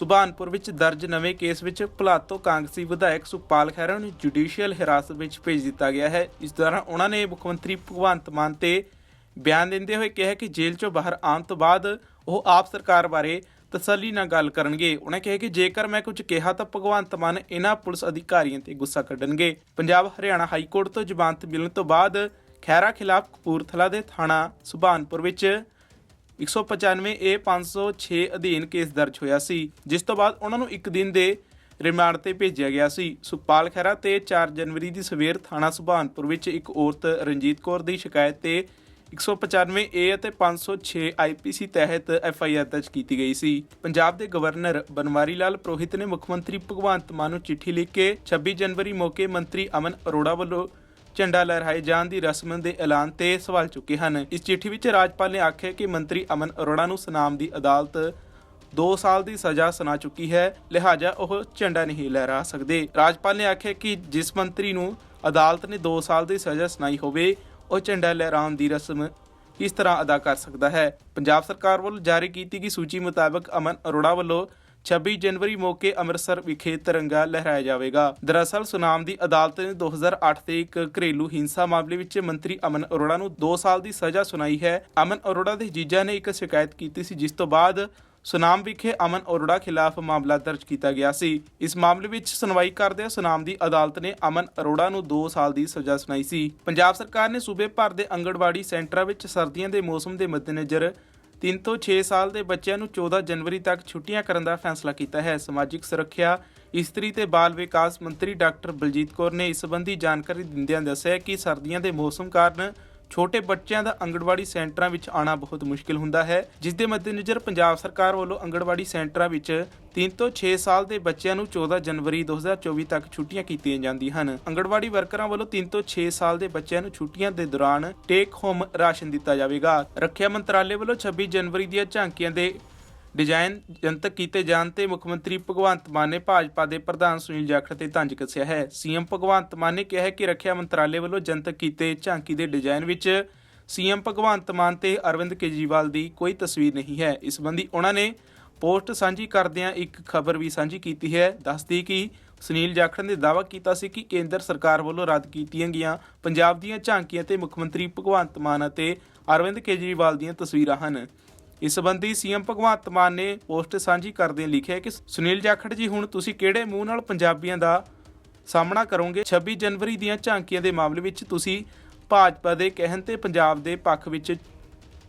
ਸੁਭਾਨਪੁਰ ਵਿੱਚ ਦਰਜ ਨਵੇਂ ਕੇਸ ਵਿੱਚ ਭਲਾਤੋ ਕਾਂਗਰਸੀ ਵਿਧਾਇਕ ਸੁਖਪਾਲ ਖਹਿਰਾ ਨੂੰ ਜੁਡੀਸ਼ੀਅਲ ਹਿਰਾਸਤ ਵਿੱਚ ਭੇਜ ਦਿੱਤਾ ਗਿਆ ਹੈ। ਇਸ ਦੌਰਾਨ ਉਹਨਾਂ ਨੇ ਮੁੱਖ ਮੰਤਰੀ ਭਗਵੰਤ ਮਾਨ ਤੇ ਬਿਆਨ ਦਿੰਦੇ ਹੋਏ ਕਿਹਾ ਕਿ ਜੇਲ੍ਹ ਚੋਂ ਬਾਹਰ ਆਉਣ ਤੋਂ ਬਾਅਦ ਉਹ ਆਪ ਸਰਕਾਰ ਬਾਰੇ ਤਸੱਲੀ ਨਾਲ ਗੱਲ ਕਰਨਗੇ। ਉਹਨਾਂ ਕਿਹਾ ਕਿ ਜੇਕਰ ਮੈਂ ਕੁਝ ਕਿਹਾ ਤਾਂ ਭਗਵੰਤ ਮਾਨ ਇਹਨਾਂ ਪੁਲਿਸ ਅਧਿਕਾਰੀਆਂ ਤੇ ਗੁੱਸਾ ਕੱਢਣਗੇ। ਪੰਜਾਬ ਹਰਿਆਣਾ ਹਾਈ ਕੋਰਟ ਤੋਂ ਜ਼ਮਾਨਤ ਮਿਲਣ ਤੋਂ ਬਾਅਦ ਖਹਿਰਾ ਖਿਲਾਫ ਕਪੂਰਥਲਾ ਦੇ ਥਾਣਾ ਸੁਭਾਨਪੁਰ ਵਿੱਚ 195 ਏ 506 ਅਧੀਨ ਕੇਸ ਦਰਜ ਹੋਇਆ ਸੀ, ਜਿਸ ਤੋਂ ਬਾਅਦ ਉਹਨਾਂ ਨੂੰ ਇੱਕ ਦਿਨ ਦੇ ਰਿਮਾਂਡ ਤੇ ਭੇਜਿਆ ਗਿਆ ਸੀ। ਸੁਪਾਲ ਖਹਿਰਾ ਤੇ 4 ਜਨਵਰੀ ਦੀ ਸਵੇਰ ਥਾਣਾ ਸੁਭਾਨਪੁਰ ਵਿੱਚ ਇੱਕ ਔਰਤ ਰਣਜੀਤ ਕੌਰ ਦੀ ਸ਼ਿਕਾਇਤ ਤੇ 195 ਏ ਅਤੇ 506 ਆਈਪੀਸੀ ਤਹਿਤ ਐਫ ਆਈ ਆਰ ਦਰਜ ਕੀਤੀ ਗਈ ਸੀ। ਪੰਜਾਬ ਦੇ ਗਵਰਨਰ ਬਨਵਾਰੀ ਲਾਲ ਪ੍ਰੋਹਿਤ ਨੇ ਮੁੱਖ ਮੰਤਰੀ ਭਗਵੰਤ ਮਾਨ ਨੂੰ ਚਿੱਠੀ ਲਿਖ ਕੇ 26 ਜਨਵਰੀ ਮੌਕੇ ਮੰਤਰੀ ਅਮਨ ਅਰੋੜਾ ਵੱਲੋਂ ਝੰਡਾ ਲਹਿਰਾਏ ਜਾਣ ਦੀ ਰਸਮ ਦੇ ਐਲਾਨ ਤੇ ਸਵਾਲ ਚੁੱਕੇ ਹਨ। ਇਸ ਚਿੱਠੀ ਵਿੱਚ ਰਾਜਪਾਲ ਨੇ ਆਖਿਆ ਕਿ ਮੰਤਰੀ ਅਮਨ ਅਰੋੜਾ ਨੂੰ ਸਨਾਮ ਦੀ ਅਦਾਲਤ 2 ਸਾਲ ਦੀ ਸਜ਼ਾ ਸੁਣਾ ਚੁੱਕੀ ਹੈ, ਲਿਹਾਜ਼ਾ ਉਹ ਝੰਡਾ ਨਹੀਂ ਲਹਿਰਾ ਸਕਦੇ। ਰਾਜਪਾਲ ਨੇ ਆਖਿਆ ਕਿ ਜਿਸ ਮੰਤਰੀ ਨੂੰ ਅਦਾਲਤ ਨੇ 2 ਸਾਲ ਦੀ ਸਜ਼ਾ ਸੁਣਾਈ ਹੋਵੇ, ਉਹ ਝੰਡਾ ਲਹਿਰਾਉਣ ਦੀ ਰਸਮ ਕਿਸ ਤਰ੍ਹਾਂ ਅਦਾ ਕਰ ਸਕਦਾ ਹੈ। ਪੰਜਾਬ ਸਰਕਾਰ ਵੱਲੋਂ ਜਾਰੀ ਕੀਤੀ ਗਈ ਸੂਚੀ ਮੁਤਾਬਕ ਅਮਨ ਅਰੋੜਾ ਵੱਲੋਂ 26 ਜਨਵਰੀ ਮੌਕੇ ਅੰਮ੍ਰਿਤਸਰ ਵਿਖੇ ਤਿਰੰਗਾ ਲਹਿਰਾਇਆ ਜਾਵੇਗਾ। ਦਰਅਸਲ ਸੁਨਾਮ ਦੀ ਅਦਾਲਤ ਨੇ 2008 ਦੇ ਇੱਕ ਘਰੇਲੂ ਹਿੰਸਾ ਮਾਮਲੇ ਵਿੱਚ ਮੰਤਰੀ ਅਮਨ ਅਰੋੜਾ ਨੂੰ 2 ਸਾਲ ਦੀ ਸਜ਼ਾ ਸੁਣਾਈ ਹੈ। ਅਮਨ ਅਰੋੜਾ ਦੇ ਜੀਜਾ ਨੇ ਇੱਕ ਸ਼ਿਕਾਇਤ ਕੀਤੀ ਸੀ, ਜਿਸ ਤੋਂ ਬਾਅਦ ਸੁਨਾਮ ਵਿਖੇ ਅਮਨ ਅਰੋੜਾ ਖਿਲਾਫ ਮਾਮਲਾ ਦਰਜ ਕੀਤਾ ਗਿਆ ਸੀ। ਇਸ ਮਾਮਲੇ ਵਿੱਚ ਸੁਣਵਾਈ ਕਰਦਿਆਂ ਸੁਨਾਮ ਦੀ ਅਦਾਲਤ ਨੇ ਅਮਨ ਅਰੋੜਾ ਨੂੰ 2 ਸਾਲ ਦੀ ਸਜ਼ਾ ਸੁਣਾਈ ਸੀ। ਪੰਜਾਬ ਸਰਕਾਰ ਨੇ ਸੂਬੇ ਭਰ ਦੇ ਅੰਗਣਵਾੜੀ ਸੈਂਟਰਾਂ ਵਿੱਚ ਸਰਦੀਆਂ ਦੇ ਮੌਸਮ ਦੇ ਮੱਦੇਨਜ਼ਰ 3 ਤੋਂ 6 ਸਾਲ ਦੇ ਬੱਚਿਆਂ ਨੂੰ 14 ਜਨਵਰੀ ਤੱਕ ਛੁੱਟੀਆਂ ਕਰਨ ਦਾ ਫੈਸਲਾ ਕੀਤਾ ਹੈ। ਸਮਾਜਿਕ ਸੁਰੱਖਿਆ ਇਸਤਰੀ ਤੇ ਬਾਲ ਵਿਕਾਸ ਮੰਤਰੀ ਡਾਕਟਰ ਬਲਜੀਤ ਕੌਰ ਨੇ ਇਸ ਸੰਬੰਧੀ ਜਾਣਕਾਰੀ ਦਿੰਦਿਆਂ ਦੱਸਿਆ ਕਿ ਸਰਦੀਆਂ ਦੇ ਮੌਸਮ ਕਾਰਨ ਛੋਟੇ ਬੱਚਿਆਂ ਦਾ ਅੰਗਣਵਾੜੀ ਸੈਂਟਰਾਂ ਵਿੱਚ ਆਉਣਾ ਬਹੁਤ ਮੁਸ਼ਕਿਲ ਹੁੰਦਾ ਹੈ ਜਿਸ ਦੇ ਮੱਦੇਨਜ਼ਰ ਪੰਜਾਬ ਸਰਕਾਰ ਵੱਲੋਂ ਅੰਗਣਵਾੜੀ ਸੈਂਟਰਾਂ ਵਿੱਚ 3 ਤੋਂ 6 ਸਾਲ ਦੇ ਬੱਚਿਆਂ ਨੂੰ 14 ਜਨਵਰੀ 2024 ਤੱਕ ਛੁੱਟੀਆਂ ਕੀਤੀਆਂ ਜਾਂਦੀਆਂ ਹਨ। ਅੰਗਣਵਾੜੀ ਵਰਕਰਾਂ ਵੱਲੋਂ 3 ਤੋਂ 6 ਸਾਲ ਦੇ ਬੱਚਿਆਂ ਨੂੰ ਛੁੱਟੀਆਂ ਦੇ ਦੌਰਾਨ ਟੇਕ ਹੋਮ ਰਾਸ਼ਨ ਦਿੱਤਾ ਜਾਵੇਗਾ। ਰੱਖਿਆ ਮੰਤਰਾਲੇ ਵੱਲੋਂ 26 ਜਨਵਰੀ ਦੀਆਂ ਝਾਂਕੀਆਂ ਦੇ ਡਿਜ਼ਾਈਨ ਜਨਤਕ ਕੀਤੇ ਜਾਣ ਤੇ ਮੁੱਖ ਮੰਤਰੀ ਭਗਵੰਤ ਮਾਨ ਨੇ ਭਾਜਪਾ ਦੇ ਪ੍ਰਧਾਨ ਸੁਨੀਲ ਜਾਖੜ ਤੇ ਤੰਜ ਕੱਸਿਆ ਹੈ। ਸੀਐਮ ਭਗਵੰਤ ਮਾਨ ਨੇ ਕਿਹਾ ਹੈ ਕਿ ਰੱਖਿਆ ਮੰਤਰਾਲੇ ਵੱਲੋਂ ਜਨਤਕ ਕੀਤੇ ਝਾਂਕੀ ਦੇ ਡਿਜ਼ਾਈਨ ਵਿੱਚ ਸੀਐਮ ਭਗਵੰਤ ਮਾਨ ਤੇ ਅਰਵਿੰਦ ਕੇਜਰੀਵਾਲ ਦੀ ਕੋਈ ਤਸਵੀਰ ਨਹੀਂ ਹੈ। ਇਸ ਸੰਬੰਧੀ ਉਹਨਾਂ ਨੇ ਪੋਸਟ ਸਾਂਝੀ ਕਰਦਿਆਂ ਇੱਕ ਖਬਰ ਵੀ ਸਾਂਝੀ ਕੀਤੀ ਹੈ। ਦੱਸਦੀ ਕਿ ਸੁਨੀਲ ਜਾਖੜ ਨੇ ਦਾਅਵਾ ਕੀਤਾ ਸੀ ਕਿ ਕੇਂਦਰ ਸਰਕਾਰ ਵੱਲੋਂ ਰੱਦ ਕੀਤੀਆਂ ਗਈਆਂ ਪੰਜਾਬ ਦੀਆਂ ਝਾਂਕੀਆਂ ਤੇ ਮੁੱਖ ਮੰਤਰੀ ਭਗਵੰਤ ਮਾਨ ਅਤੇ ਅਰਵਿੰਦ ਕੇਜਰੀਵਾਲ ਦੀਆਂ ਤਸਵੀਰਾਂ ਹਨ। ਇਸ ਸੰਬੰਧੀ ਸੀਐਮ ਭਗਵੰਤ ਮਾਨ ਨੇ ਪੋਸਟ ਸਾਂਝੀ ਕਰਦਿਆਂ ਲਿਖਿਆ ਕਿ ਸੁਨੀਲ ਜਾਖੜ ਜੀ ਹੁਣ ਤੁਸੀਂ ਕਿਹੜੇ ਮੂੰਹ ਨਾਲ ਪੰਜਾਬੀਆਂ ਦਾ ਸਾਹਮਣਾ ਕਰੋਗੇ? 26 ਜਨਵਰੀ ਦੀਆਂ ਝਾਂਕੀਆਂ ਦੇ ਮਾਮਲੇ ਵਿੱਚ ਤੁਸੀਂ ਭਾਜਪਾ ਦੇ ਕਹਿਣ ਤੇ ਪੰਜਾਬ ਦੇ ਪੱਖ ਵਿੱਚ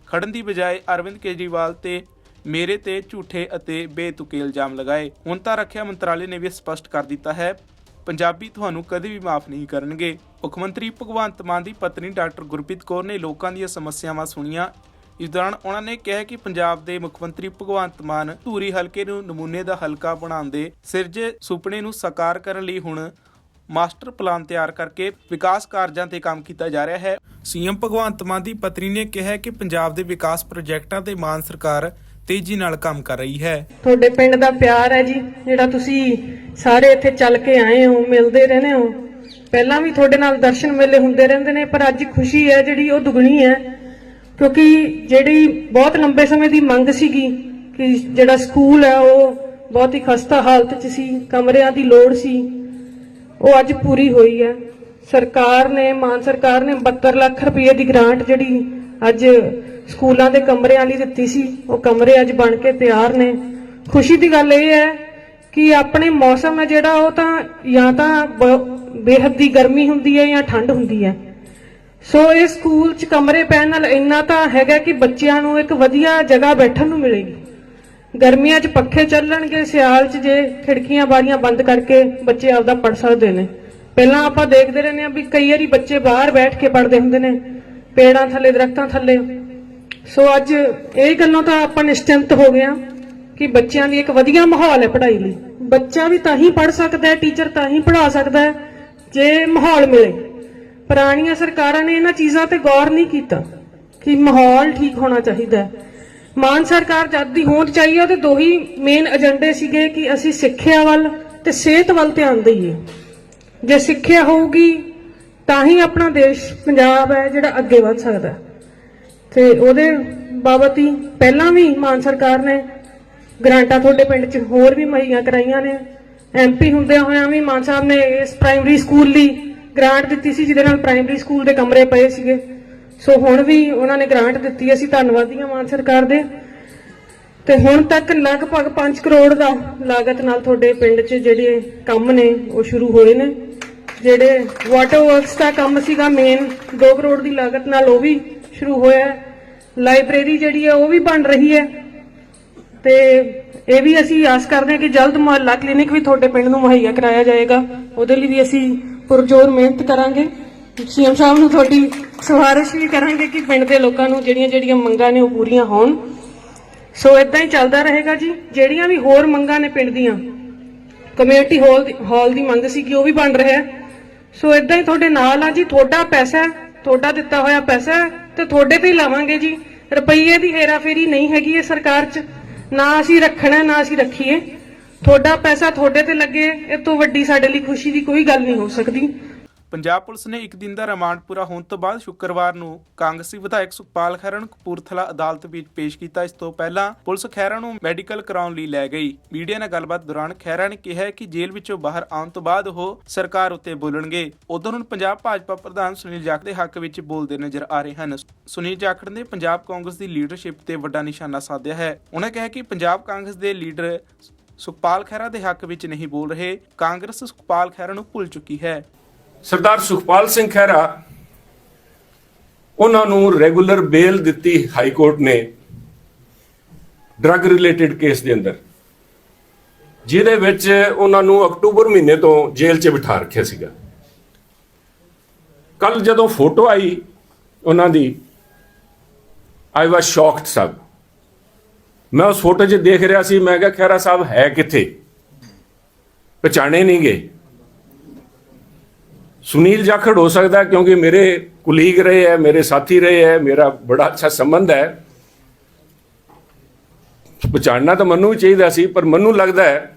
ਖੜਨ ਦੀ ਬਜਾਏ ਅਰਵਿੰਦ ਕੇਜਰੀਵਾਲ ਤੇ ਮੇਰੇ ਤੇ ਝੂਠੇ ਅਤੇ ਬੇਤੁਕੇ ਇਲਜ਼ਾਮ ਲਗਾਏ। ਹੁਣ ਤਾਂ ਰੱਖਿਆ ਮੰਤਰਾਲੇ ਨੇ ਵੀ ਸਪਸ਼ਟ ਕਰ ਦਿੱਤਾ ਹੈ, ਪੰਜਾਬੀ ਤੁਹਾਨੂੰ ਕਦੇ ਵੀ ਮਾਫ ਨਹੀਂ ਕਰਨਗੇ। ਮੁੱਖ ਮੰਤਰੀ ਭਗਵੰਤ ਮਾਨ ਦੀ ਪਤਨੀ ਡਾਕਟਰ ਗੁਰਪ੍ਰੀਤ ਕੌਰ ਨੇ ਲੋਕਾਂ ਦੀਆਂ ਸਮੱਸਿਆਵਾਂ ਸੁਣੀਆਂ। ਇਸ ਦੌਰਾਨ ਉਹਨਾਂ ਨੇ ਕਿਹਾ ਕਿ ਪੰਜਾਬ ਦੇ ਮੁੱਖ ਮੰਤਰੀ ਭਗਵੰਤ ਮਾਨ ਧੂਰੀ ਹਲਕੇ ਨੂੰ ਨਮੂਨੇ ਦਾ ਹਲਕਾ ਬਣਾਉਣ ਦੇ ਸਿਰਜੇ ਸੁਪਨੇ ਨੂੰ ਸਾਕਾਰ ਕਰਨ ਲਈ ਹੁਣ ਮਾਸਟਰ ਪਲਾਨ ਤਿਆਰ ਕਰਕੇ ਵਿਕਾਸ ਕਾਰਜਾਂ ਤੇ ਕੰਮ ਕੀਤਾ ਜਾ ਰਿਹਾ ਹੈ। ਸੀਐਮ ਭਗਵੰਤ ਮਾਨ ਦੀ ਪਤਨੀ ਨੇ ਕਿਹਾ ਕਿ ਪੰਜਾਬ ਦੇ ਵਿਕਾਸ ਪ੍ਰੋਜੈਕਟਾਂ ਤੇ ਮਾਨ ਸਰਕਾਰ ਤੇਜ਼ੀ ਨਾਲ ਕੰਮ ਕਰ ਰਹੀ ਹੈ। ਤੁਹਾਡੇ ਪਿੰਡ ਦਾ ਪਿਆਰ ਹੈ ਜੀ, ਜਿਹੜਾ ਤੁਸੀਂ ਸਾਰੇ ਇੱਥੇ ਚੱਲ ਕੇ ਆਏ ਹੋ, ਮਿਲਦੇ ਰਹਿੰਦੇ ਹੋ। ਪਹਿਲਾਂ ਵੀ ਤੁਹਾਡੇ ਨਾਲ ਦਰਸ਼ਨ ਮੇਲੇ ਹੁੰਦੇ ਰਹਿੰਦੇ ਨੇ, ਪਰ ਅੱਜ ਖੁਸ਼ੀ ਹੈ ਜਿਹੜੀ, ਉਹ ਦੁਗਣੀ ਹੈ। ਕਿਉਂਕਿ ਜਿਹੜੀ ਬਹੁਤ ਲੰਬੇ ਸਮੇਂ ਦੀ ਮੰਗ ਸੀਗੀ ਕਿ ਜਿਹੜਾ ਸਕੂਲ ਹੈ, ਉਹ ਬਹੁਤ ਹੀ ਖਸਤਾ ਹਾਲਤ 'ਚ ਸੀ, ਕਮਰਿਆਂ ਦੀ ਲੋੜ ਸੀ, ਉਹ ਅੱਜ ਪੂਰੀ ਹੋਈ ਹੈ। ਸਰਕਾਰ ਨੇ, ਮਾਨ ਸਰਕਾਰ ਨੇ 72 ਲੱਖ ਰੁਪਏ ਦੀ ਗ੍ਰਾਂਟ ਜਿਹੜੀ ਅੱਜ ਸਕੂਲਾਂ ਦੇ ਕਮਰਿਆਂ ਲਈ ਦਿੱਤੀ ਸੀ, ਉਹ ਕਮਰੇ ਅੱਜ ਬਣ ਕੇ ਤਿਆਰ ਨੇ। ਖੁਸ਼ੀ ਦੀ ਗੱਲ ਇਹ ਹੈ ਕਿ ਆਪਣੇ ਮੌਸਮ ਹੈ ਜਿਹੜਾ, ਉਹ ਤਾਂ ਜਾਂ ਤਾਂ ਬ- ਬੇਹੱਦ ਦੀ ਗਰਮੀ ਹੁੰਦੀ ਹੈ ਜਾਂ ਠੰਡ ਹੁੰਦੀ ਹੈ। ਸੋ ਇਹ ਸਕੂਲ 'ਚ ਕਮਰੇ ਪੈਣ ਨਾਲ ਇੰਨਾ ਤਾਂ ਹੈਗਾ ਕਿ ਬੱਚਿਆਂ ਨੂੰ ਇੱਕ ਵਧੀਆ ਜਗ੍ਹਾ ਬੈਠਣ ਨੂੰ ਮਿਲੇਗੀ। ਗਰਮੀਆਂ 'ਚ ਪੱਖੇ ਚੱਲਣਗੇ, ਸਿਆਲ 'ਚ ਜੇ ਖਿੜਕੀਆਂ ਬਾਰੀਆਂ ਬੰਦ ਕਰਕੇ ਬੱਚੇ ਆਪਦਾ ਪੜ ਸਕਦੇ ਨੇ। ਪਹਿਲਾਂ ਆਪਾਂ ਦੇਖਦੇ ਰਹਿੰਦੇ ਆ ਵੀ ਕਈ ਵਾਰੀ ਬੱਚੇ ਬਾਹਰ ਬੈਠ ਕੇ ਪੜਦੇ ਹੁੰਦੇ ਨੇ, ਪੇੜਾਂ ਥੱਲੇ, ਦਰਖਤਾਂ ਥੱਲੇ। ਸੋ ਅੱਜ ਇਹ ਗੱਲੋਂ ਤਾਂ ਆਪਾਂ ਨਿਸ਼ਚਿੰਤ ਹੋ ਗਏ ਆ ਕਿ ਬੱਚਿਆਂ ਲਈ ਇੱਕ ਵਧੀਆ ਮਾਹੌਲ ਹੈ ਪੜ੍ਹਾਈ ਲਈ। ਬੱਚਾ ਵੀ ਤਾਂ ਹੀ ਪੜ ਸਕਦਾ ਹੈ, ਟੀਚਰ ਤਾਂ ਹੀ ਪੜ੍ਹਾ ਸਕਦਾ ਹੈ, ਜੇ ਮਾਹੌਲ ਮਿਲੇ। ਪੁਰਾਣੀਆਂ ਸਰਕਾਰਾਂ ਨੇ ਇਹਨਾਂ ਚੀਜ਼ਾਂ ਤੇ ਗੌਰ ਨਹੀਂ ਕੀਤਾ ਕਿ ਮਾਹੌਲ ਠੀਕ ਹੋਣਾ ਚਾਹੀਦਾ ਮਾਨ ਸਰਕਾਰ ਜਦ ਦੀ ਹੋਂਦ ਚਾਹੀਏ ਉਹਦੇ ਦੋ ਹੀ ਮੇਨ ਏਜੰਡੇ ਸੀਗੇ ਕਿ ਅਸੀਂ ਸਿੱਖਿਆ ਵੱਲ ਤੇ ਸਿਹਤ ਵੱਲ ਧਿਆਨ ਦਈਏ। ਜੇ ਸਿੱਖਿਆ ਹੋਊਗੀ, ਤਾਂ ਹੀ ਆਪਣਾ ਦੇਸ਼ ਪੰਜਾਬ ਹੈ ਜਿਹੜਾ ਅੱਗੇ ਵਧ ਸਕਦਾ ਹੈ। ਤੇ ਉਹਦੇ ਬਾਬਤ ਹੀ ਪਹਿਲਾਂ ਵੀ ਮਾਨ ਸਰਕਾਰ ਨੇ ਗ੍ਰਾਂਟਾਂ ਤੁਹਾਡੇ ਪਿੰਡ 'ਚ ਹੋਰ ਵੀ ਮੁਹੱਈਆ ਕਰਾਈਆਂ ਨੇ। ਐਮਪੀ ਹੁੰਦਿਆਂ ਹੋਇਆਂ ਵੀ ਮਾਨ ਸਾਹਿਬ ਨੇ ਇਸ ਪ੍ਰਾਇਮਰੀ ਸਕੂਲ ਲਈ ਗ੍ਰਾਂਟ ਦਿੱਤੀ ਸੀ, ਜਿਹਦੇ ਨਾਲ ਪ੍ਰਾਇਮਰੀ ਸਕੂਲ ਦੇ ਕਮਰੇ ਪਏ ਸੀਗੇ। ਸੋ ਹੁਣ ਵੀ ਉਹਨਾਂ ਨੇ ਗ੍ਰਾਂਟ ਦਿੱਤੀ, ਅਸੀਂ ਧੰਨਵਾਦੀ ਹਾਂ ਮਾਨ ਸਰਕਾਰ ਦੇ। ਤੇ ਹੁਣ ਤੱਕ ਲਗਭਗ 5 ਕਰੋੜ ਦਾ ਲਾਗਤ ਨਾਲ ਤੁਹਾਡੇ ਪਿੰਡ 'ਚ ਜਿਹੜੇ ਕੰਮ ਨੇ, ਉਹ ਸ਼ੁਰੂ ਹੋਏ ਨੇ। ਜਿਹੜੇ ਵਾਟਰ ਵਰਕਸ ਦਾ ਕੰਮ ਸੀਗਾ ਮੇਨ 2 ਕਰੋੜ ਦੀ ਲਾਗਤ ਨਾਲ ਉਹ ਵੀ ਸ਼ੁਰੂ ਹੋਇਆ ਹੈ। ਲਾਇਬ੍ਰੇਰੀ ਜਿਹੜੀ ਹੈ, ਉਹ ਵੀ ਬਣ ਰਹੀ ਹੈ। ਤੇ ਇਹ ਵੀ ਅਸੀਂ ਆਸ ਕਰਦੇ ਹਾਂ ਕਿ ਜਲਦ ਮੁਹੱਲਾ ਕਲੀਨਿਕ ਵੀ ਤੁਹਾਡੇ ਪਿੰਡ ਨੂੰ ਮੁਹੱਈਆ ਕਰਾਇਆ ਜਾਏਗਾ। ਉਹਦੇ ਲਈ ਵੀ ਅਸੀਂ ਪੁਰਜੋਰ ਮਿਹਨਤ ਕਰਾਂਗੇ। ਸੀਐਮ ਸਾਹਿਬ ਨੂੰ ਤੁਹਾਡੀ ਸਿਫਾਰਿਸ਼ ਵੀ ਕਰਾਂਗੇ ਕਿ ਪਿੰਡ ਦੇ ਲੋਕਾਂ ਨੂੰ ਜਿਹੜੀਆਂ ਜਿਹੜੀਆਂ ਮੰਗਾਂ ਨੇ ਉਹ ਪੂਰੀਆਂ ਹੋਣ। ਸੋ ਇਦਾਂ ਹੀ ਚੱਲਦਾ ਰਹੇਗਾ ਜੀ। ਜਿਹੜੀਆਂ ਵੀ ਹੋਰ ਮੰਗਾਂ ਨੇ ਪਿੰਡ ਦੀਆਂ ਕਮਿਊਨਿਟੀ ਹਾਲ ਦੀ ਹਾਲ ਦੀ ਮੰਗ ਸੀ ਕਿ ਉਹ ਵੀ ਬਣ ਰਿਹਾ ਸੋ ਇਦਾਂ ਹੀ ਤੁਹਾਡੇ ਨਾਲ ਆ ਜੀ। ਤੁਹਾਡਾ ਪੈਸਾ ਤੁਹਾਡਾ ਦਿੱਤਾ ਹੋਇਆ ਪੈਸਾ ਹੈ ਤੇ ਤੁਹਾਡੇ ਤੇ ਹੀ ਲਾਵਾਂਗੇ ਜੀ। ਰੁਪਈਏ ਦੀ ਹੇਰਾਫੇਰੀ ਨਹੀਂ ਹੈਗੀ ਇਹ ਸਰਕਾਰ 'ਚ। ਨਾ ਅਸੀਂ ਰੱਖਣਾ, ਨਾ ਅਸੀਂ ਰੱਖੀਏ। ਤੁਹਾਡਾ ਪੈਸਾ ਤੁਹਾਡੇ ਤੇ ਲੱਗੇ, ਇਹ ਤੋਂ ਵੱਡੀ ਸਾਡੇ ਲਈ ਖੁਸ਼ੀ ਦੀ ਕੋਈ ਗੱਲ ਨਹੀਂ ਹੋ ਸਕਦੀ। ਪੰਜਾਬ ਪੁਲਿਸ ਨੇ ਇੱਕ ਦਿਨ ਦਾ ਰਿਮਾਂਡ ਪੂਰਾ ਹੋਣ ਤੋਂ ਬਾਅਦ ਸ਼ੁੱਕਰਵਾਰ ਨੂੰ ਕਾਂਗਰਸੀ ਵਿਧਾਇਕ ਸੁਖਪਾਲ ਖਹਿਰਾ ਨੂੰ ਕਪੂਰਥਲਾ ਅਦਾਲਤ ਵਿੱਚ ਪੇਸ਼ ਕੀਤਾ। ਇਸ ਤੋਂ ਪਹਿਲਾਂ ਪੁਲਿਸ ਖਹਿਰਾ ਨੂੰ ਮੈਡੀਕਲ ਕਰਾਉਣ ਲਈ ਲੈ ਗਈ। ਮੀਡੀਆ ਨਾਲ ਗੱਲਬਾਤ ਦੌਰਾਨ ਖਹਿਰਾ ਨੇ ਕਿਹਾ ਕਿ ਜੇਲ੍ਹ ਵਿੱਚੋਂ ਬਾਹਰ ਆਉਣ ਤੋਂ ਬਾਅਦ ਉਹ ਸਰਕਾਰ ਉੱਤੇ ਬੋਲਣਗੇ। ਉਧਰ ਹੁਣ ਪੰਜਾਬ ਭਾਜਪਾ ਪ੍ਰਧਾਨ ਸੁਨੀਲ ਜਾਖੜ ਦੇ ਹੱਕ ਵਿੱਚ ਬੋਲਦੇ ਨਜ਼ਰ ਆ ਰਹੇ ਹਨ। ਸੁਨੀਲ ਜਾਖੜ ਨੇ ਪੰਜਾਬ ਕਾਂਗਰਸ ਦੀ ਲੀਡਰਸ਼ਿਪ ਤੇ ਵੱਡਾ ਨਿਸ਼ਾਨਾ ਸਾਧਿਆ ਹੈ। ਉਹਨਾਂ ਕਿਹਾ ਕਿ ਪੰਜਾਬ ਕਾਂਗਰਸ ਦੇ ਲੀਡਰ ਸੁਖਪਾਲ ਖਹਿਰਾ ਦੇ ਹੱਕ ਵਿੱਚ ਨਹੀਂ ਬੋਲ ਰਹੇ, ਕਾਂਗਰਸ ਸੁਖਪਾਲ ਖਹਿਰਾ ਨੂੰ ਭੁੱਲ ਚੁੱਕੀ ਹੈ। ਸਰਦਾਰ ਸੁਖਪਾਲ ਸਿੰਘ ਖਹਿਰਾ, ਉਹਨਾਂ ਨੂੰ ਰੈਗੂਲਰ ਬੇਲ ਦਿੱਤੀ ਹਾਈ ਕੋਰਟ ਨੇ ਡਰੱਗ ਰਿਲੇਟਡ ਕੇਸ ਦੇ ਅੰਦਰ। ਜਿਹਦੇ ਵਿੱਚ ਉਹਨਾਂ ਨੂੰ ਅਕਤੂਬਰ ਮਹੀਨੇ ਤੋਂ ਜੇਲ੍ਹ 'ਚ ਬਿਠਾ ਰੱਖਿਆ ਸੀਗਾ। ਕੱਲ ਜਦੋਂ ਫੋਟੋ ਆਈ ਉਹਨਾਂ ਦੀ ਆਈ ਵਾਸ ਸ਼ੌਕਡ ਸਭ। ਮੈਂ ਉਸ ਫੋਟੋ 'ਚ ਦੇਖ ਰਿਹਾ ਸੀ, ਮੈਂ ਕਿਹਾ, ਖਹਿਰਾ ਸਾਹਿਬ ਹੈ ਕਿੱਥੇ? ਪਛਾਣੇ ਨਹੀਂ ਗਏ ਸੁਨੀਲ ਜਾਖੜ ਹੋ ਸਕਦਾ ਕਿਉਂਕਿ ਮੇਰੇ ਕੁਲੀਗ ਰਹੇ ਹੈ, ਮੇਰੇ ਸਾਥੀ ਰਹੇ ਹੈ, ਮੇਰਾ ਬੜਾ ਅੱਛਾ ਸੰਬੰਧ ਹੈ। ਪਛਾਣਨਾ ਤਾਂ ਮੈਨੂੰ ਵੀ ਚਾਹੀਦਾ ਸੀ, ਪਰ ਮੈਨੂੰ ਲੱਗਦਾ ਹੈ,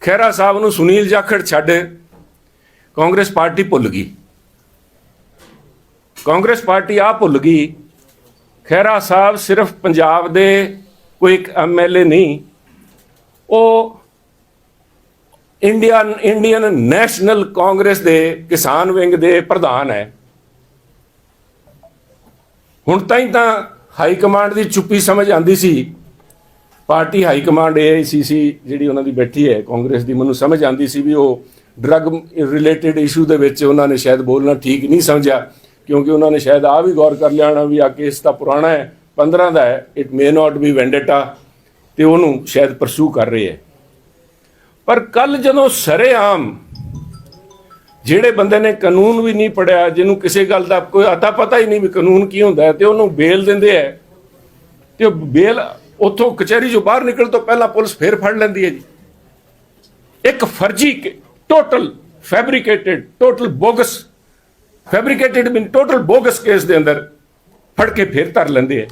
ਖਹਿਰਾ ਸਾਹਿਬ ਨੂੰ ਸੁਨੀਲ ਜਾਖੜ ਛੱਡ ਕਾਂਗਰਸ ਪਾਰਟੀ ਭੁੱਲ ਗਈ। ਕਾਂਗਰਸ ਪਾਰਟੀ ਆ ਭੁੱਲ ਗਈ। ਖਹਿਰਾ ਸਾਹਿਬ ਸਿਰਫ ਪੰਜਾਬ ਦੇ ਕੋਈ ਇੱਕ ਐਮਐਲਏ ਨਹੀਂ, ਉਹ ਇੰਡੀਅਨ ਇੰਡੀਅਨ ਨੈਸ਼ਨਲ ਕਾਂਗਰਸ ਦੇ ਕਿਸਾਨ ਵਿੰਗ ਦੇ ਪ੍ਰਧਾਨ ਹੈ। ਹੁਣ ਤਾਂ ਹੀ ਤਾਂ ਹਾਈ ਕਮਾਂਡ ਦੀ ਚੁੱਪੀ ਸਮਝ ਆਂਦੀ ਸੀ। ਪਾਰਟੀ ਹਾਈ ਕਮਾਂਡ ਏਆਈਸੀਸੀ ਜਿਹੜੀ ਉਹਨਾਂ ਦੀ ਬੈਠੀ ਹੈ, ਕਾਂਗਰਸ ਦੀ, ਮੈਨੂੰ ਸਮਝ ਆਂਦੀ ਸੀ ਵੀ ਉਹ ਡਰੱਗ ਰਿਲੇਟਡ ਇਸ਼ੂ ਦੇ ਵਿੱਚ ਉਹਨਾਂ ਨੇ ਸ਼ਾਇਦ ਬੋਲਣਾ ਠੀਕ ਨਹੀਂ ਸਮਝਿਆ, ਕਿਉਂਕਿ ਉਹਨਾਂ ਨੇ ਸ਼ਾਇਦ ਆ ਵੀ ਗੌਰ ਕਰ ਲਿਆ ਹੋਣਾ ਵੀ ਆ ਕੇਸ ਤਾਂ ਪੁਰਾਣਾ ਹੈ। 15 ਦਾ ਹੈ it may not be vendetta ਤੇ ਉਹਨੂੰ ਸ਼ਾਇਦ ਪਰਸੂ ਕਰ ਰਹੇ ਹੈ। ਪਰ ਕੱਲ ਜਦੋਂ ਸਰੇਆਮ ਜਿਹੜੇ ਬੰਦੇ ਨੇ ਕਾਨੂੰਨ ਵੀ ਨਹੀਂ ਪੜਿਆ ਜਿਹਨੂੰ ਕਿਸੇ ਗੱਲ ਦਾ ਕੋਈ ਅਤਾ ਪਤਾ ਹੀ ਨਹੀਂ ਵੀ ਕਾਨੂੰਨ ਕੀ ਹੁੰਦਾ ਤੇ ਉਹਨੂੰ ਬੇਲ ਦਿੰਦੇ ਹੈ, ਤੇ ਉਹ ਬੇਲ ਉੱਥੋਂ ਕਚਹਿਰੀ ਚੋਂ ਬਾਹਰ ਨਿਕਲ ਤੋਂ ਪਹਿਲਾਂ ਪੁਲਿਸ ਫੇਰ ਫੜ ਲੈਂਦੀ ਹੈ ਜੀ। ਇੱਕ ਫਰਜੀ total fabricated total bogus fabricated mean total bogus case ਦੇ ਅੰਦਰ ਫੜ ਕੇ ਫੇਰ ਧਰ ਲੈਂਦੇ ਹੈ।